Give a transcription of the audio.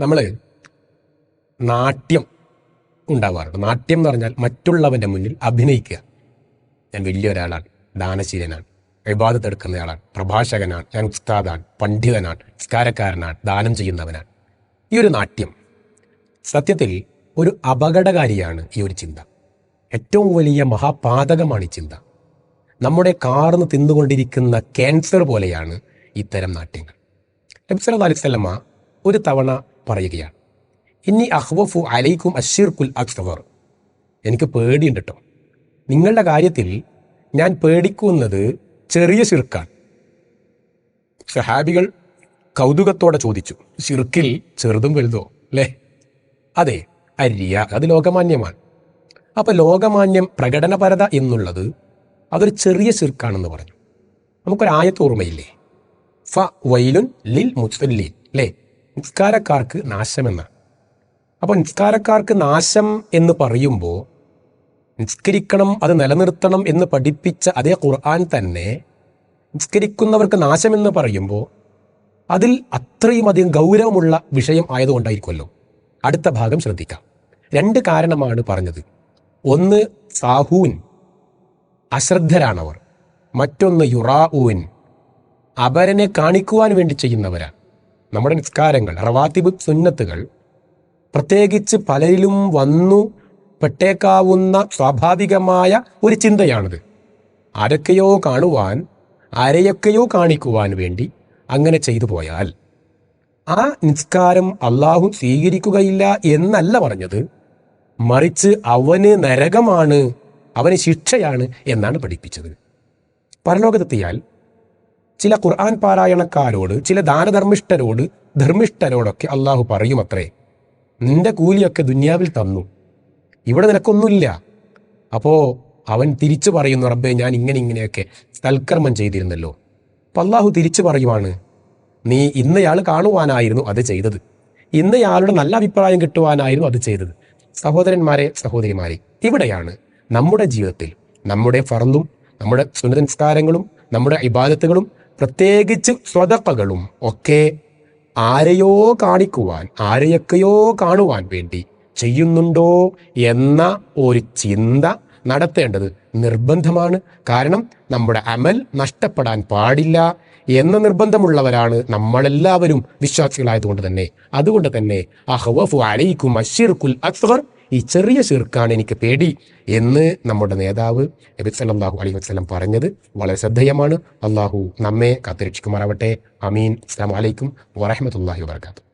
നമ്മൾ നാട്യം ഉണ്ടാവാറുണ്ട്. നാട്യം എന്ന് പറഞ്ഞാൽ മറ്റുള്ളവന്റെ മുന്നിൽ അഭിനയിക്കുക. ഞാൻ വലിയ ഒരാളാണ് ദാനശീലനാണ് വിവാദത്തെടുക്കുന്നയാളാണ് പ്രഭാഷകനാണ് ഞാൻ ഉസ്താദാണ് പണ്ഡിതനാണ് സ്കാരക്കാരനാണ് ദാനം ചെയ്യുന്നവനാണ്. ഈ ഒരു നാട്യം സത്യത്തിൽ ഒരു അപകടകാരിയാണ് ഈ ഒരു ചിന്ത. ഏറ്റവും വലിയ മഹാപാതകമാണ് ഈ ചിന്ത. നമ്മുടെ കാർന്ന് തിന്നുകൊണ്ടിരിക്കുന്ന ക്യാൻസർ പോലെയാണ് ഇത്തരം നാട്യങ്ങൾ. നബിസ് അലൈഹി സ്വലമ ഒരു തവണ പറയുകയാണ്. ഇനി അഹ്വഫു അലൈക്കും അഷീർക്കുൽ അക്സവർ. എനിക്ക് പേടിയുണ്ട് കേട്ടോ നിങ്ങളുടെ കാര്യത്തിൽ ഞാൻ പേടിക്കുന്നത് ചെറിയ ശിർക്കാണ്. സഹാബികൾ കൗതുകത്തോടെ ചോദിച്ചു ശിർക്കിൽ ചെറുതും വലുതോ? അല്ലേ? അതെ അരിയ അത് ലോകമാന്യമാണ്. അപ്പൊ ലോകമാന്യം പ്രകടനപരത എന്നുള്ളത് അതൊരു ചെറിയ ശിർക്കാണെന്ന് പറഞ്ഞു. നമുക്കൊരായത്ത് ഓർമ്മയില്ലേ? ഫ വൈലുൻ ലിൽ മുസ്ലിൻ അല്ലേ? നിസ്കാരക്കാർക്ക് നാശമെന്നാണ് അപ്പോൾ നിസ്കാരക്കാർക്ക് നാശം എന്ന് പറയുമ്പോൾ നിസ്കരിക്കണം അത് നിലനിർത്തണം എന്ന് പഠിപ്പിച്ച അതേ ഖുർആൻ തന്നെ നിസ്കരിക്കുന്നവർക്ക് നാശമെന്ന് പറയുമ്പോൾ അതിൽ അത്രയും അധികം ഗൗരവമുള്ള വിഷയം ആയതുകൊണ്ടായിരിക്കുമല്ലോ. അടുത്ത ഭാഗം ശ്രദ്ധിക്കാം. രണ്ട് കാരണമാണ് പറഞ്ഞത്. ഒന്ന് സാഹൂൻ അശ്രദ്ധരാണവർ. മറ്റൊന്ന് യുറാഊൻ അപരനെ കാണിക്കുവാൻ വേണ്ടി ചെയ്യുന്നവരാണ് നമ്മുടെ നിസ്കാരങ്ങൾ റവാത്തിബ് സുന്നത്തുകൾ പ്രത്യേകിച്ച് പലരിലും വന്നു പെട്ടേക്കാവുന്ന സ്വാഭാവികമായ ഒരു ചിന്തയാണിത്. ആരൊക്കെയോ കാണുവാൻ ആരെയൊക്കെയോ കാണിക്കുവാൻ വേണ്ടി അങ്ങനെ ചെയ്തു പോയാൽ ആ നിസ്കാരം അള്ളാഹു സ്വീകരിക്കുകയില്ല എന്നല്ല പറഞ്ഞത്. മറിച്ച് അവന് നരകമാണ് അവന് ശിക്ഷയാണ് എന്നാണ് പഠിപ്പിച്ചത്. പരലോകത്തെത്തിയാൽ ചില ഖുർആൻ പാരായണക്കാരോട് ചില ദാനധർമ്മിഷ്ഠരോട് ധർമ്മിഷ്ഠരോടൊക്കെ അള്ളാഹു പറയും അത്രേ നിന്റെ കൂലിയൊക്കെ ദുന്യാവിൽ തന്നു. ഇവിടെ നിനക്കൊന്നുമില്ല. അപ്പോ അവൻ തിരിച്ചു പറയുന്നു റബ്ബെ ഞാൻ ഇങ്ങനെ ഇങ്ങനെയൊക്കെ സൽക്കർമ്മം ചെയ്തിരുന്നല്ലോ. അപ്പം അള്ളാഹു തിരിച്ചു പറയുവാണ് നീ ഇന്നയാൾ കാണുവാനായിരുന്നു അത് ചെയ്തത്. ഇന്നയാളുടെ നല്ല അഭിപ്രായം കിട്ടുവാനായിരുന്നു അത് ചെയ്തത്. സഹോദരന്മാരെ സഹോദരിമാരെ ഇവിടെയാണ് നമ്മുടെ ജീവിതത്തിൽ നമ്മുടെ ഫറന്തും നമ്മുടെ സുനസംസ്കാരങ്ങളും നമ്മുടെ ഇബാദത്തുകളും പ്രത്യേകിച്ച് സ്വതപ്പകളും ഒക്കെ ആരെയോ കാണിക്കുവാൻ ആരെയൊക്കെയോ കാണുവാൻ വേണ്ടി ചെയ്യുന്നുണ്ടോ എന്ന ഒരു ചിന്ത നടത്തേണ്ടത് നിർബന്ധമാണ്. കാരണം നമ്മുടെ അമൽ നഷ്ടപ്പെടാൻ പാടില്ല എന്ന നിർബന്ധമുള്ളവരാണ് നമ്മളെല്ലാവരും വിശ്വാസികളായതുകൊണ്ട് തന്നെ. അതുകൊണ്ട് തന്നെ അഹ്വഫു അലൈക്കും കുൽ അക്സർ ഈ ചെറിയ ഷിർക്കാണ് എനിക്ക് പേടി എന്ന് നമ്മുടെ നേതാവ് നബി സല്ലല്ലാഹു അലൈഹി വസ്ലം പറഞ്ഞത് വളരെ ശ്രദ്ധേയമാണ്. അള്ളാഹു നമ്മെ കാത്തുരക്ഷിക്കുമാറാവട്ടെ. അമീൻ അസ്സാം വലൈക്കും വറഹമത്തല്ലാഹി വാബർക്കാത്തു